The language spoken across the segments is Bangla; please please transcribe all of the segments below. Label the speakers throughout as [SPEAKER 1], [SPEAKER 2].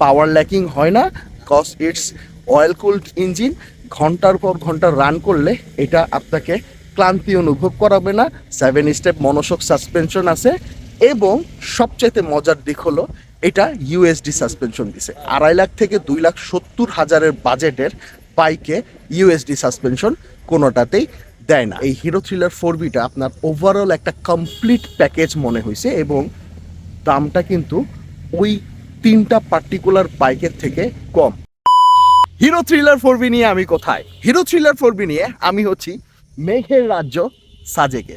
[SPEAKER 1] পাওয়ার ল্যাকিং হয় না cause it's oil cooled engine ঘণ্টার পর ঘণ্টা রান করলে এটা আপনাকে ক্লান্তি অনুভব করাবে না। সেভেন স্টেপ মনোশক সাসপেনশন আছে এবং সবচেয়ে মজার দিক হলো এটা ইউএসডি সাসপেনশন দিছে। আড়াই লাখ থেকে দুই লাখ সত্তর হাজারের বাজেটের বাইকে ইউএসডি সাসপেনশন কোনোটাতেই দেয় না। এই হিরো থ্রিলার ফোর বিটা আপনার ওভারঅল একটা কমপ্লিট প্যাকেজ মনে হয়েছে এবং দামটা কিন্তু ওই তিনটা পার্টিকুলার বাইকের থেকে কম। হিরো থ্রিলার ফোর বি নিয়ে আমি কোথায়? হিরো থ্রিলার ফোর বি নিয়ে আমি হচ্ছি মেঘের রাজ্য সাজেকে।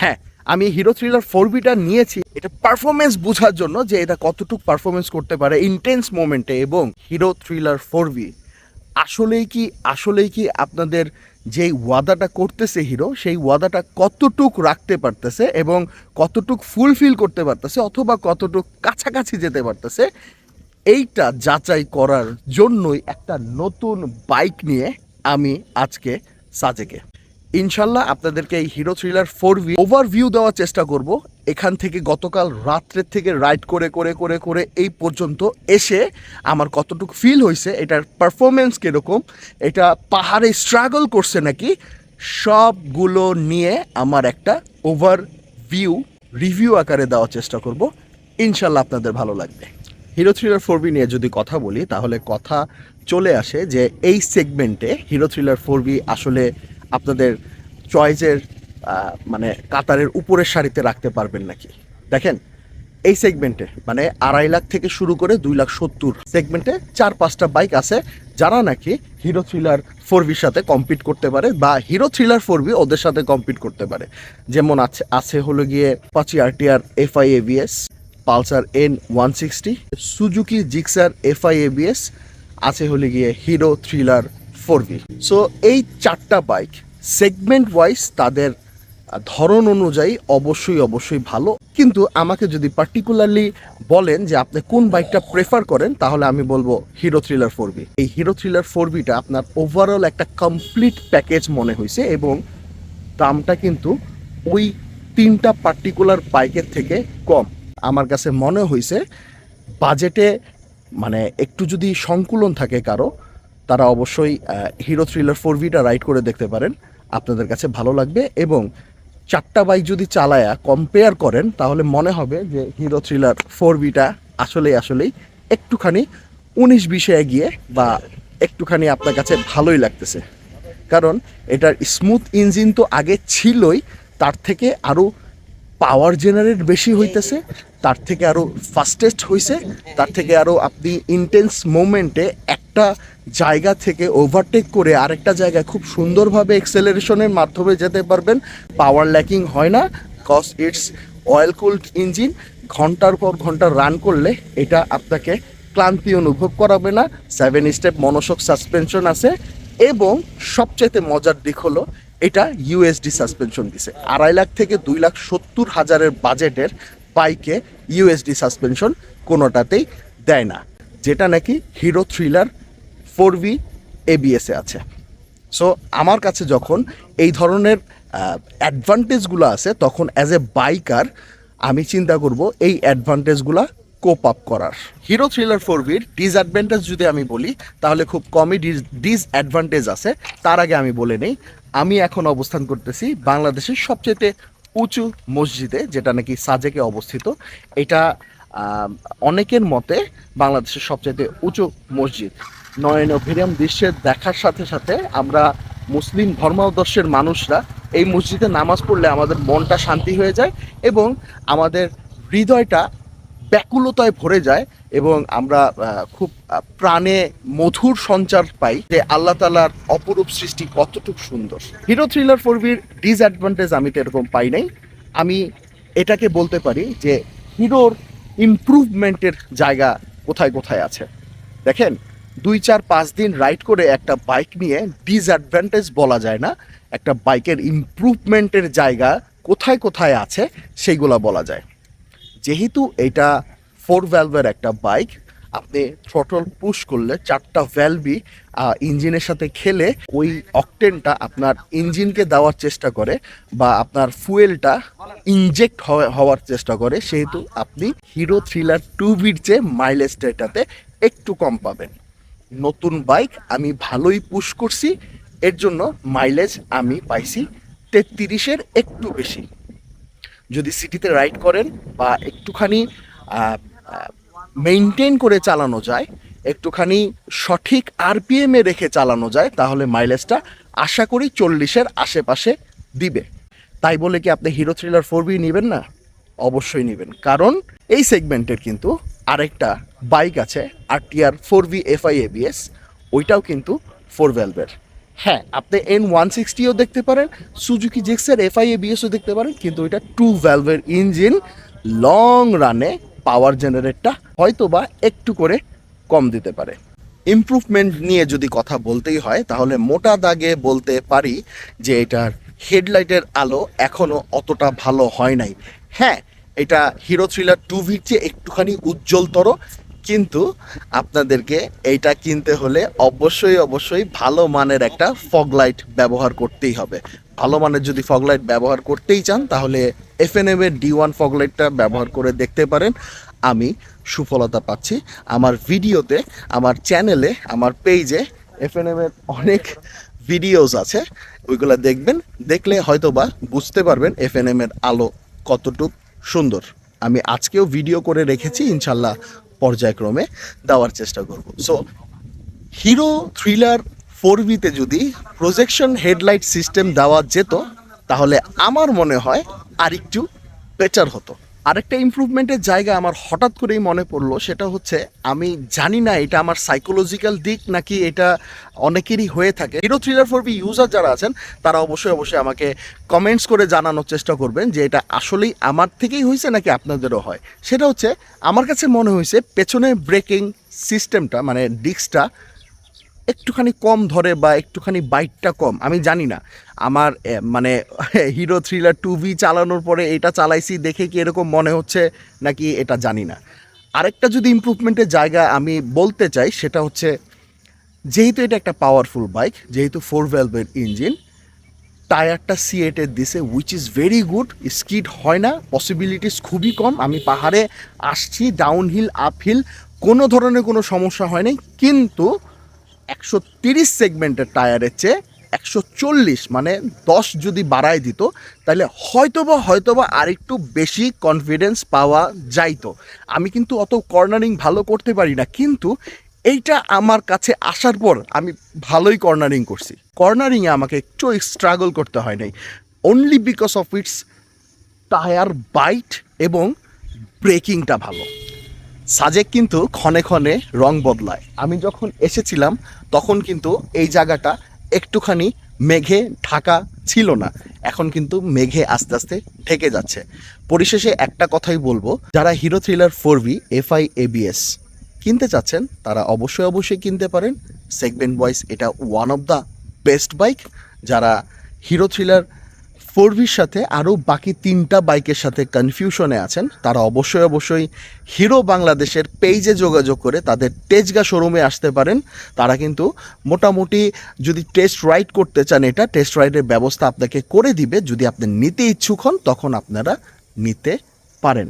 [SPEAKER 1] হ্যাঁ আমি হিরো থ্রিলার ফোর বিটা নিয়েছি। এটা পারফরমেন্স বোঝার জন্য যে এটা কতটুকু পারফরমেন্স করতে পারে ইন্টেন্স মোমেন্টে এবং হিরো থ্রিলার ফোর বি আসলেই কি? আসলেই কি আপনাদের যেই ওয়াদাটা করতেছে হিরো, সেই ওয়াদাটা কতটুক রাখতে পারতেছে এবং কতটুক ফুলফিল করতে পারতেছে অথবা কতটুক কাছাকাছি যেতে পারতেছে, এইটা যাচাই করার জন্যই একটা নতুন বাইক নিয়ে আমি আজকে সাজেকে। ইনশাল্লাহ আপনাদেরকে এই Hero thriller four V overview দেওয়ার চেষ্টা করব এখান থেকে গতকাল রাত্রের থেকে রাইড করে করে করে করে এই পর্যন্ত এসে আমার কতটুকু ফিল হয়েছে এটার পারফরমেন্স কীরকম, এটা পাহাড়ে স্ট্রাগল করছে নাকি, সবগুলো নিয়ে আমার একটা ওভার ভিউ রিভিউ আকারে দেওয়ার চেষ্টা করব। ইনশাল্লাহ আপনাদের ভালো লাগবে। হিরো থ্রিলার ফোর বি নিয়ে যদি কথা বলি, তাহলে কথা চলে আসে যে এই সেগমেন্টে হিরো থ্রিলার ফোর বি আসলে আপনাদের চয়েসের মানে কাতারের উপরের সারিতে রাখতে পারবেন নাকি? দেখেন, এই সেগমেন্টে মানে আড়াই লাখ থেকে শুরু করে দুই লাখ সত্তর সেগমেন্টে চার পাঁচটা বাইক আছে যারা নাকি হিরো থ্রিলার ফোর বির সাথে কম্পিট করতে পারে বা হিরো থ্রিলার ফোর বি ওদের সাথে কম্পিট করতে পারে। যেমন আছে আছে হলো গিয়ে পাচি RTR FI ABS Pulsar N one sixty Suzuki Gixxer FI ABS আছে হলে গিয়ে Hero thriller four V so এই চারটা বাইক সেগমেন্ট ওয়াইজ তাদের ধরন অনুযায়ী অবশ্যই অবশ্যই ভালো। কিন্তু আমাকে যদি পার্টিকুলারলি বলেন যে আপনি কোন বাইকটা প্রেফার করেন, তাহলে আমি বলব হিরো থ্রিলার ফোর বি এই হিরো থ্রিলার ফোর বিটা আপনার ওভারঅল একটা কমপ্লিট প্যাকেজ মনে হয়েছে এবং দামটা কিন্তু ওই তিনটা পার্টিকুলার বাইকের থেকে কম। আমার কাছে মনে হয়েছে বাজেটে মানে একটু যদি সংকুলন থাকে কারও, তারা অবশ্যই হিরো থ্রিলার ফোর ভিটা রাইড করে দেখতে পারেন। আপনাদের কাছে ভালো লাগবে এবং চারটা বাইক যদি চালায়া কম্পেয়ার করেন, তাহলে মনে হবে যে হিরো থ্রিলার ফোর বিটা আসলেই আসলেই একটুখানি উনিশ বিশে এগিয়ে বা একটুখানি আপনার কাছে ভালোই লাগতেছে। কারণ এটার স্মুথ ইঞ্জিন তো আগে ছিলই, তার থেকে আরও পাওয়ার জেনারেট বেশি হইতেছে, তার থেকে আরও ফাস্টেস্ট হইছে, তার থেকে আরও আপনি ইন্টেন্স মোমেন্টে একটা জায়গা থেকে ওভারটেক করে আরেকটা জায়গায় খুব সুন্দরভাবে এক্সেলারেশনের মাধ্যমে যেতে পারবেন। পাওয়ার ল্যাকিং হয় না cause it's oil cooled engine ঘণ্টার পর ঘণ্টা রান করলে এটা আপনাকে ক্লান্তি অনুভব করাবে না। সেভেন স্টেপ মনোশক সাসপেনশন আছে এবং সবচেয়ে মজার দিক হলো এটা ইউএসডি সাসপেনশন দিছে। আড়াই লাখ থেকে দুই লাখ সত্তর হাজারের বাজেটের বাইকে ইউএসডি সাসপেনশন কোনোটাতেই দেয় না। যেটা নাকি হিরো থ্রিলার ফোর বি এবিএসে আছে। সো আমার কাছে যখন এই ধরনের অ্যাডভান্টেজগুলো আছে, তখন অ্যাজ এ বাইকার আমি চিন্তা করব এই অ্যাডভান্টেজগুলো কোপ আপ করার। হিরো থ্রিলার ফোর বির ডিসঅ্যাডভান্টেজ যদি আমি বলি, তাহলে খুব কমই ডিসঅ্যাডভান্টেজ আছে। তার আগে আমি বলে নেই, আমি এখন অবস্থান করতেছি বাংলাদেশের সবচেয়ে উঁচু মসজিদে, যেটা নাকি সাজেকে অবস্থিত। এটা অনেকের মতে বাংলাদেশের সবচেয়ে উঁচু মসজিদ। নয়ন ভিরাম দৃশ্যের দেখার সাথে সাথে আমরা মুসলিম ধর্মাদর্শের মানুষরা এই মসজিদে নামাজ পড়লে আমাদের মনটা শান্তি হয়ে যায় এবং আমাদের হৃদয়টা ব্যাকুলতায় ভরে যায় এবং আমরা খুব প্রাণে মধুর সঞ্চার পাই যে আল্লাহ তালার অপরূপ সৃষ্টি কতটুকু সুন্দর। হিরো থ্রিলার ফোর বির ডিসঅ্যাডভান্টেজ আমি তো এরকম পাই নাই। আমি এটাকে বলতে পারি যে হিরোর ইমপ্রুভমেন্টের জায়গা কোথায় কোথায় আছে। দেখেন দুই চার পাঁচ দিন রাইড করে একটা বাইক নিয়ে ডিসঅ্যাডভান্টেজ বলা যায় না, একটা বাইকের ইমপ্রুভমেন্টের জায়গা কোথায় কোথায় আছে সেইগুলা বলা যায়। যেহেতু এটা ফোর ভ্যালভের একটা বাইক আপনি থ্রটল পুশ করলে চারটা ভ্যালভি ইঞ্জিনের সাথে খেলে ওই অকটেনটা আপনার ইঞ্জিনকে দেওয়ার চেষ্টা করে বা আপনার ফুয়েলটা ইনজেক্ট হওয়ার চেষ্টা করে, সেহেতু আপনি হিরো থ্রিলার টু বির চেয়ে মাইলেজটা এটাতে একটু কম পাবেন। নতুন বাইক আমি ভালোই পুশ করছি, এর জন্য মাইলেজ আমি পাইছি তেত্রিশের একটু বেশি। যদি সিটিতে রাইড করেন বা একটুখানি মেনটেন করে চালানো যায়, একটুখানি সঠিক আরপিএমে রেখে চালানো যায়, তাহলে মাইলেজটা আশা করি চল্লিশের আশেপাশে দিবে। তাই বলে কি আপনি হিরো থ্রিলার ফোর বি নেবেন না? অবশ্যই নেবেন। কারণ এই সেগমেন্টের কিন্তু আরেকটা বাইক আছে R TR four V F FI ABS ওইটাও কিন্তু ফোর ভ্যালভের হ্যাঁ আপনি এন ওয়ান সিক্সটিও দেখতে পারেন সুজুকি জেক্সের এফআই এবিএসও দেখতে পারেন, কিন্তু ওইটা টু ভ্যালভের ইঞ্জিন লং রানে পাওয়ার জেনারেটটা হয়তো বা একটু করে কম দিতে পারে। ইমপ্রুভমেন্ট নিয়ে যদি কথা বলতেই হয়, তাহলে মোটা দাগে বলতে পারি যে এটার হেডলাইটের আলো এখনও অতটা ভালো হয় নাই। হ্যাঁ এটা হিরো থ্রিলার টু ভির চেয়ে একটুখানি উজ্জ্বলতর কিন্তু আপনাদেরকে এইটা কিনতে হলে অবশ্যই অবশ্যই ভালো মানের একটা ফগ লাইট ব্যবহার করতেই হবে। ভালো মানের যদি ফগ লাইট ব্যবহার করতেই চান, তাহলে এফএনএম এর ডি ওয়ান ফগ লাইটটা ব্যবহার করে দেখতে পারেন। আমি সুফলতা পাচ্ছি। আমার ভিডিওতে, আমার চ্যানেলে আমার পেজে এফএনএম এর অনেক ভিডিওস আছে। ওইগুলো দেখবেন। দেখলে হয়তো বা বুঝতে পারবেন এফএনএম এর আলো কতটুক সুন্দর। আমি আজকেও ভিডিও করে রেখেছি। ইনশাল্লাহ পর্যায়ক্রমে দেওয়ার চেষ্টা করব। সো হিরো থ্রিলার ফোর বিতে যদি প্রজেকশন হেডলাইট সিস্টেম দেওয়া যেত, তাহলে আমার মনে হয় আরেকটু বেটার হতো। আরেকটা ইমপ্রুভমেন্টের জায়গা আমার হঠাৎ করেই মনে পড়ল, সেটা হচ্ছে আমি জানি না এটা আমার সাইকোলজিক্যাল দিক নাকি এটা অনেকেরই হয়ে থাকে। Hero thriller four V user যারা আছেন, তারা অবশ্যই অবশ্যই আমাকে কমেন্টস করে জানানোর চেষ্টা করবেন যে এটা আসলেই আমার থেকেই হয়েছে নাকি আপনাদেরও হয়। সেটা হচ্ছে, আমার কাছে মনে হয়েছে পেছনে ব্রেকিং সিস্টেমটা মানে ডিস্কটা একটুখানি কম ধরে বা একটুখানি বাইকটা কম, আমি জানি না। আমার মানে হিরো থ্রিলার টু ভি চালানোর পরে এটা চালাইছি দেখে কি এরকম মনে হচ্ছে নাকি এটা জানি না। আরেকটা যদি ইমপ্রুভমেন্টের জায়গা আমি বলতে চাই সেটা হচ্ছে, যেহেতু এটা একটা পাওয়ারফুল বাইক যেহেতু ফোর ভেলভের ইঞ্জিন টায়ারটা সি সিএটের দিছে which is very good skid হয় না পসিবিলিটিস খুবই কম, আমি পাহাড়ে আসছি ডাউনহিল আপহিল কোনো ধরনের কোনো সমস্যা হয়নি কিন্তু একশো তিরিশ সেগমেন্টের টায়ারের চেয়ে একশো চল্লিশ মানে দশ যদি বাড়ায় দিত, তাহলে হয়তোবা হয়তোবা আরেকটু বেশি কনফিডেন্স পাওয়া যাইতো। আমি কিন্তু অত কর্নারিং ভালো করতে পারি না, কিন্তু এইটা আমার কাছে আসার পর আমি ভালোই কর্নারিং করছি। কর্নারিংয়ে আমাকে একটু স্ট্রাগল করতে হয় নাই। Only because of its tyre bite এবং ব্রেকিংটা ভালো। সাজেক কিন্তু ক্ষণে ক্ষণে রং বদলায়। আমি যখন এসেছিলাম, তখন কিন্তু এই জায়গাটা একটুখানি মেঘে ঢাকা ছিল না। এখন কিন্তু মেঘে আস্তে আস্তে ঢেকে যাচ্ছে। পরিশেষে একটা কথাই বলব, যারা Hero thriller four V FI, ABS কিনতে চাচ্ছেন, তারা অবশ্যই অবশ্যই কিনতে পারেন। সেগমেন্ট ওয়াইজ এটা one of the best bike যারা হিরো থ্রিলার ফোর ভির সাথে আরও বাকি তিনটা বাইকের সাথে কনফিউশনে আছেন। তারা অবশ্যই অবশ্যই হিরো বাংলাদেশের পেজে যোগাযোগ করে তাদের তেজগা শোরুমে আসতে পারেন। তারা কিন্তু মোটামুটি যদি টেস্ট রাইড করতে চান এটা টেস্ট রাইডের ব্যবস্থা আপনাকে করে দিবে। যদি আপনি নিতে ইচ্ছুক হন, তখন আপনারা নিতে পারেন।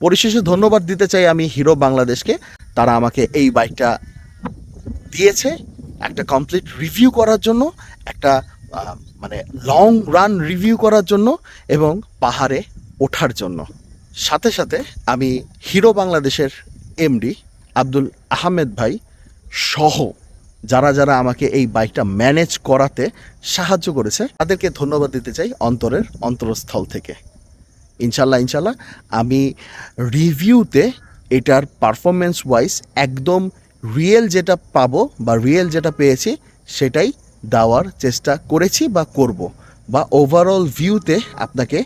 [SPEAKER 1] পরিশেষে ধন্যবাদ দিতে চাই আমি হিরো বাংলাদেশকে। তারা আমাকে এই বাইকটা দিয়েছে। একটা কমপ্লিট রিভিউ করার জন্য, একটা মানে লং রান রিভিউ করার জন্য এবং পাহাড়ে ওঠার জন্য। সাথে সাথে আমি হিরো বাংলাদেশের এমডি আব্দুল আহমেদ ভাই সহ যারা যারা আমাকে এই বাইকটা ম্যানেজ করাতে সাহায্য করেছে, তাদেরকে ধন্যবাদ দিতে চাই অন্তরের অন্তরস্থল থেকে। ইনশাল্লাহ ইনশাল্লাহ আমি রিভিউতে এটার পারফরমেন্স ওয়াইজ একদম রিয়েল যেটা পাবো বা রিয়েল যেটা পেয়েছি সেটাই দেওয়ার চেষ্টা করেছি বা করব বা ওভারঅল ভিউতে আপনাকে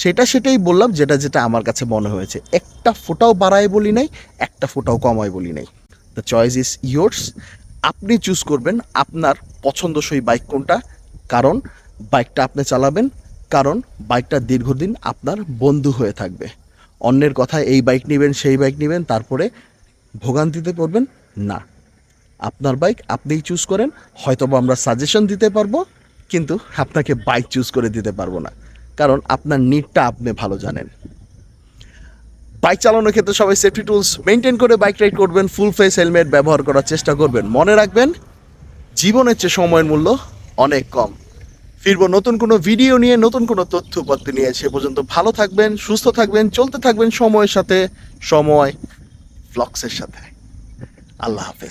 [SPEAKER 1] সেটা সেটাই বললাম যেটা যেটা আমার কাছে মনে হয়েছে। একটা ফোটাও বাড়ায় বলি নাই, একটা ফোটাও কমায় বলি নাই। দ্য চয়েস ইজ ইয়োর্স আপনি চুজ করবেন আপনার পছন্দসই বাইক কোনটা, কারণ বাইকটা আপনি চালাবেন, কারণ বাইকটা দীর্ঘদিন আপনার বন্ধু হয়ে থাকবে। অন্যের কথায় এই বাইক নেবেন, সেই বাইক নেবেন, তারপরে ভোগান্তিতে পড়বেন, না। আপনার বাইক আপনিই চুজ করেন, হয়তোবা আমরা সাজেশন দিতে পারব, কিন্তু আপনাকে বাইক চুজ করে দিতে পারব না, কারণ আপনার নিডটা আপনি ভালো জানেন। বাইক চালানোর ক্ষেত্রে সবাই সেফটি টুলস মেনটেন করে বাইক রাইড করবেন ফুল ফেস হেলমেট ব্যবহার করার চেষ্টা করবেন। মনে রাখবেন, জীবনের চেয়ে সময়ের মূল্য অনেক কম। ফিরবো নতুন কোনো ভিডিও নিয়ে, নতুন কোনো তথ্য তথ্যপত্র নিয়ে, সে পর্যন্ত ভালো থাকবেন, সুস্থ থাকবেন, চলতে থাকবেন সময়ের সাথে, সময় ফ্লক্সের সাথে। আল্লাহ হাফেজ।